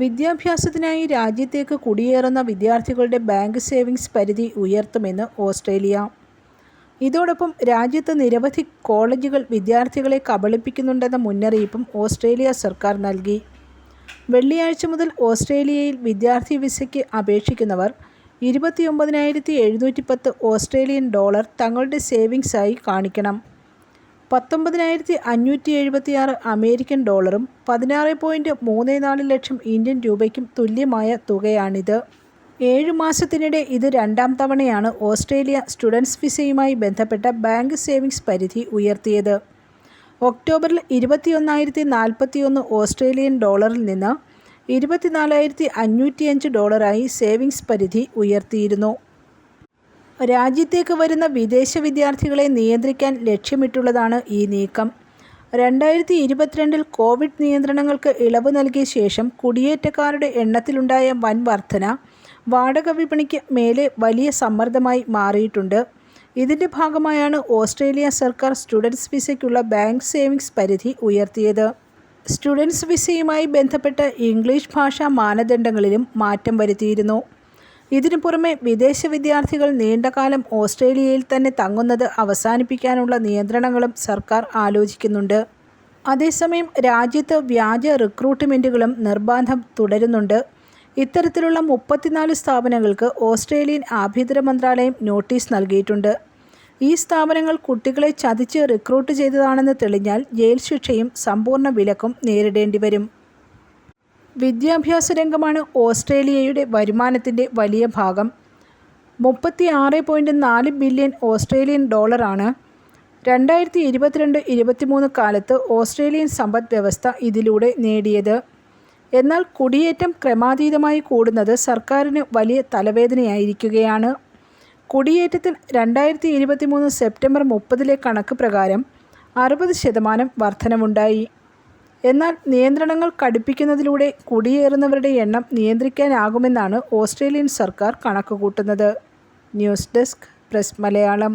വിദ്യാഭ്യാസത്തിനായി രാജ്യത്തേക്ക് കുടിയേറുന്ന വിദ്യാർത്ഥികളുടെ ബാങ്ക് സേവിങ്സ് പരിധി ഉയർത്തുമെന്ന് ഓസ്ട്രേലിയ. ഇതോടൊപ്പം രാജ്യത്ത് നിരവധി കോളേജുകൾ വിദ്യാർത്ഥികളെ കബളിപ്പിക്കുന്നുണ്ടെന്ന മുന്നറിയിപ്പും ഓസ്ട്രേലിയ സർക്കാർ നൽകി. വെള്ളിയാഴ്ച മുതൽ ഓസ്ട്രേലിയയിൽ വിദ്യാർത്ഥി വിസയ്ക്ക് അപേക്ഷിക്കുന്നവർ ഇരുപത്തിയൊമ്പതിനായിരത്തി എഴുന്നൂറ്റി പത്ത് ഓസ്ട്രേലിയൻ ഡോളർ തങ്ങളുടെ സേവിങ്സായി കാണിക്കണം. പത്തൊമ്പതിനായിരത്തി അഞ്ഞൂറ്റി എഴുപത്തിയാറ് അമേരിക്കൻ ഡോളറും പതിനാറ് പോയിന്റ് മൂന്ന് നാല് ലക്ഷം ഇന്ത്യൻ രൂപയ്ക്കും തുല്യമായ തുകയാണിത്. ഏഴു മാസത്തിനിടെ ഇത് രണ്ടാം തവണയാണ് ഓസ്ട്രേലിയ സ്റ്റുഡൻസ് വിസയുമായി ബന്ധപ്പെട്ട ബാങ്ക് സേവിങ്സ് പരിധി ഉയർത്തിയത്. ഒക്ടോബറിൽ ഇരുപത്തിയൊന്നായിരത്തി നാൽപ്പത്തിയൊന്ന് ഓസ്ട്രേലിയൻ ഡോളറിൽ നിന്ന് ഇരുപത്തിനാലായിരത്തി അഞ്ഞൂറ്റിയഞ്ച് ഡോളറായി സേവിങ്സ് പരിധി ഉയർത്തിയിരുന്നു. രാജ്യത്തേക്ക് വരുന്ന വിദേശ വിദ്യാർത്ഥികളെ നിയന്ത്രിക്കാൻ ലക്ഷ്യമിട്ടുള്ളതാണ് ഈ നീക്കം. രണ്ടായിരത്തി ഇരുപത്തിരണ്ടിൽ കോവിഡ് നിയന്ത്രണങ്ങൾക്ക് ഇളവ് നൽകിയ ശേഷം കുടിയേറ്റക്കാരുടെ എണ്ണത്തിലുണ്ടായ വൻ വർധന വാടക വിപണിക്ക് മേലെ വലിയ സമ്മർദ്ദമായി മാറിയിട്ടുണ്ട്. ഇതിന്റെ ഭാഗമായാണ് ഓസ്ട്രേലിയ സർക്കാർ സ്റ്റുഡൻസ് വിസയ്ക്കുള്ള ബാങ്ക് സേവിങ്സ് പരിധി ഉയർത്തിയത്. സ്റ്റുഡൻസ് വിസയുമായി ബന്ധപ്പെട്ട ഇംഗ്ലീഷ് ഭാഷാ മാനദണ്ഡങ്ങളിലും മാറ്റം വരുത്തിയിരുന്നു. ഇതിനു പുറമെ വിദേശ വിദ്യാർത്ഥികൾ നീണ്ടകാലം ഓസ്ട്രേലിയയിൽ തന്നെ തങ്ങുന്നത് അവസാനിപ്പിക്കാനുള്ള നിയന്ത്രണങ്ങളും സർക്കാർ ആലോചിക്കുന്നുണ്ട്. അതേസമയം രാജ്യത്ത് വ്യാജ റിക്രൂട്ട്മെന്റുകളും നിർബന്ധം തുടരുന്നുണ്ട്. ഇത്തരത്തിലുള്ള മുപ്പത്തിനാല് സ്ഥാപനങ്ങൾക്ക് ഓസ്ട്രേലിയൻ ആഭ്യന്തര മന്ത്രാലയം നോട്ടീസ് നൽകിയിട്ടുണ്ട്. ഈ സ്ഥാപനങ്ങൾ കുട്ടികളെ ചതിച്ച് റിക്രൂട്ട് ചെയ്തതാണെന്ന് തെളിഞ്ഞാൽ ജയിൽ ശിക്ഷയും സമ്പൂർണ വിലക്കും നേരിടേണ്ടി വരും വിദ്യാഭ്യാസ രംഗമാണ് ഓസ്ട്രേലിയയുടെ വരുമാനത്തിന്റെ വലിയ ഭാഗം. മുപ്പത്തി ആറ് പോയിന്റ് നാല് ബില്യൺ ഓസ്ട്രേലിയൻ ഡോളറാണ്. രണ്ടായിരത്തി ഇരുപത്തിരണ്ട് ഇരുപത്തിമൂന്ന് കാലത്ത് ഓസ്ട്രേലിയൻ സമ്പദ് വ്യവസ്ഥ ഇതിലൂടെ നേടിയത്. എന്നാൽ കുടിയേറ്റം ക്രമാതീതമായി കൂടുന്നത് സർക്കാരിന് വലിയ തലവേദനയായിരിക്കുകയാണ്. കുടിയേറ്റത്തിൽ രണ്ടായിരത്തി ഇരുപത്തിമൂന്ന് സെപ്റ്റംബർ മുപ്പതിലെ കണക്ക് പ്രകാരം അറുപത് ശതമാനം വർധനവുണ്ടായി എന്നാൽ നിയന്ത്രണങ്ങൾ കടുപ്പിക്കുന്നതിലൂടെ കുടിയേറുന്നവരുടെ എണ്ണം നിയന്ത്രിക്കാനാകുമെന്നാണ് ഓസ്ട്രേലിയൻ സർക്കാർ കണക്കുകൂട്ടുന്നത്. News desk press Malayalam.